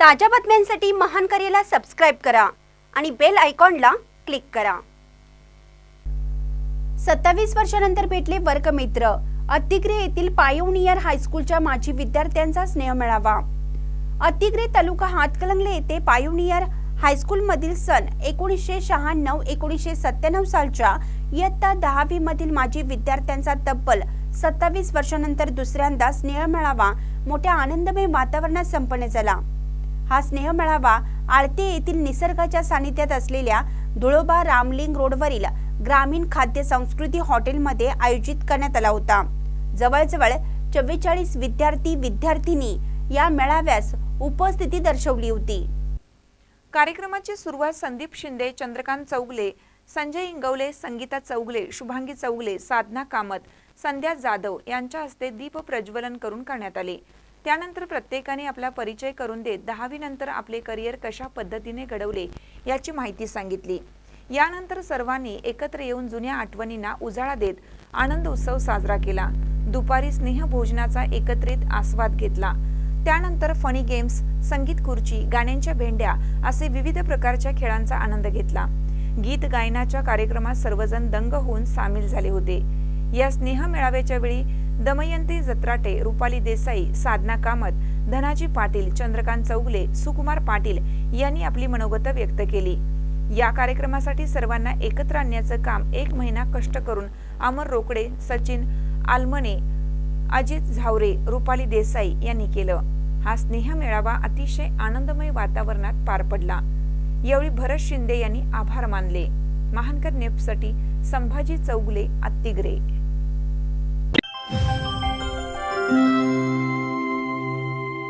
ताज्या बातम्यांसाठी महान करेला सबस्क्राईब करा आणि बेल आयकॉनला क्लिक करा. सत्तावीस वर्षानंतर भेटले वर्गमित्र. अतिग्रे येथील पायोनियर हायस्कूलच्या माजी विद्यार्थ्यांचा स्नेह मिळावा. अतिग्रे तालुका हातकलंगले येथे पायोनियर हायस्कूलमधील सन एकोणीसशे शहाण्णव एकोणीसशे सत्त्याण्णव सालच्या इयत्ता दहावी मधील माजी विद्यार्थ्यांचा तब्बल सत्तावीस वर्षानंतर दुसऱ्यांदा स्नेह मेळावा. मोठ्या आनंदमय वातावरणात संपन्न झाला. हा स्नेह मेळावा आळते येथील निसर्गाच्या सानिध्यात असलेल्या धुळोबा रामलिंग रोडवरील ग्रामीण खाद्य संस्कृती हॉटेलमध्ये आयोजित करण्यात आला होता. जवळजवळ चव्वेचाळीस विद्यार्थी विद्यार्थिनी या मेळाव्यास उपस्थिती दर्शवली होती. कार्यक्रमाची सुरुवात संदीप शिंदे चंद्रकांत चौगले संजय इंगवले संगीता चौगले शुभांगी चौगले साधना कामत संध्या जाधव यांच्या हस्ते दीप प्रज्वलन करून करण्यात आले. त्यानंतर प्रत्येकाने आपला परिचय करून देत दहावीनंतर आपले करिअर कशा पद्धतीने घडवले याची माहिती सांगितली. यानंतर सर्वांनी एकत्र येऊन जुन्या आठवणींना उजाळा देत आनंद उत्सव साजरा केला. दुपारी स्नेह भोजनाचा एकत्रित आस्वाद घेतला. त्यानंतर फनी गेम्स संगीत खुर्ची गाण्यांच्या भेंड्या असे विविध प्रकारच्या खेळांचा आनंद घेतला. गीत गायनाच्या कार्यक्रमात सर्वजण दंग होऊन सामील झाले होते. या स्नेह मेळाव्याच्या वेळी दमयंती जत्राटे रुपाली देसाई साधना कामत धनाजी पाटील चंद्रकांत चौगले सुकुमार पाटील यांनी आपली मनोगत व्यक्त केली. या कार्यक्रमासाठी सर्वांना एकत्र आणण्याचं काम एक महिना कष्ट करून अमर रोकडे सचिन आलमने अजित झावरे रुपाली देसाई यांनी केलं. हा स्नेह मेळावा अतिशय आनंदमय वातावरणात पार पडला. यावेळी भरत शिंदे यांनी आभार मानले. महानकर नेपसाठी संभाजी चौगले अत्तिग्रे you